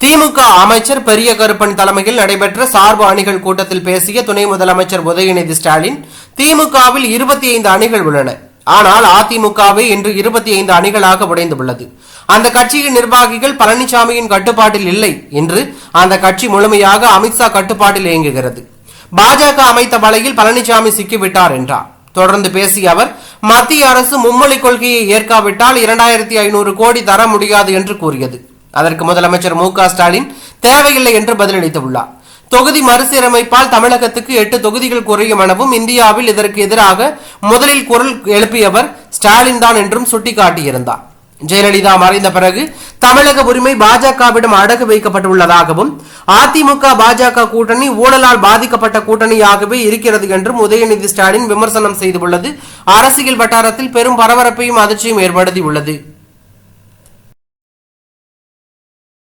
திமுக அமைச்சர் பெரிய கருப்பன் தலைமையில் நடைபெற்ற சார்பு அணிகள் கூட்டத்தில் பேசிய துணை முதலமைச்சர் உதயநிதி ஸ்டாலின் திமுகவில் இருபத்தி ஐந்து அணிகள் உள்ளன. ஆனால் அதிமுகவே இன்று இருபத்தி ஐந்து அணிகளாக உடைந்துள்ளது. அந்த கட்சியின் நிர்வாகிகள் பழனிசாமியின் கட்டுப்பாட்டில் இல்லை என்று அந்த கட்சி முழுமையாக அமித்ஷா கட்டுப்பாட்டில் இயங்குகிறது. பாஜக அமைத்த வலையில் பழனிசாமி சிக்கிவிட்டார் என்றார். தொடர்ந்து பேசிய அவர் மத்திய அரசு மும்மொழி கொள்கையை ஏற்காவிட்டால் இரண்டாயிரத்தி ஐநூறு கோடி தர முடியாது என்று கூறியது. அதற்கு முதலமைச்சர் மு க ஸ்டாலின் தேவையில்லை என்று பதிலளித்துள்ளார். தொகுதி மறுசீரமைப்பால் தமிழகத்துக்கு எட்டு தொகுதிகள் குறையும் எனவும் இந்தியாவில் இதற்கு எதிராக முதலில் குரல் எழுப்பியவர் ஸ்டாலின் தான் என்றும் சுட்டிக்காட்டியிருந்தார். ஜெயலலிதா மறைந்த பிறகு தமிழக உரிமை பாஜகவிடம் அடகு வைக்கப்பட்டுள்ளதாகவும் அதிமுக பாஜக கூட்டணி ஊழலால் பாதிக்கப்பட்ட கூட்டணியாகவே இருக்கிறது என்றும் உதயநிதி ஸ்டாலின் விமர்சனம் செய்துள்ளது. அரசியல் வட்டாரத்தில் பெரும் பரபரப்பையும் அதிர்ச்சியும் ஏற்படுத்தியுள்ளது.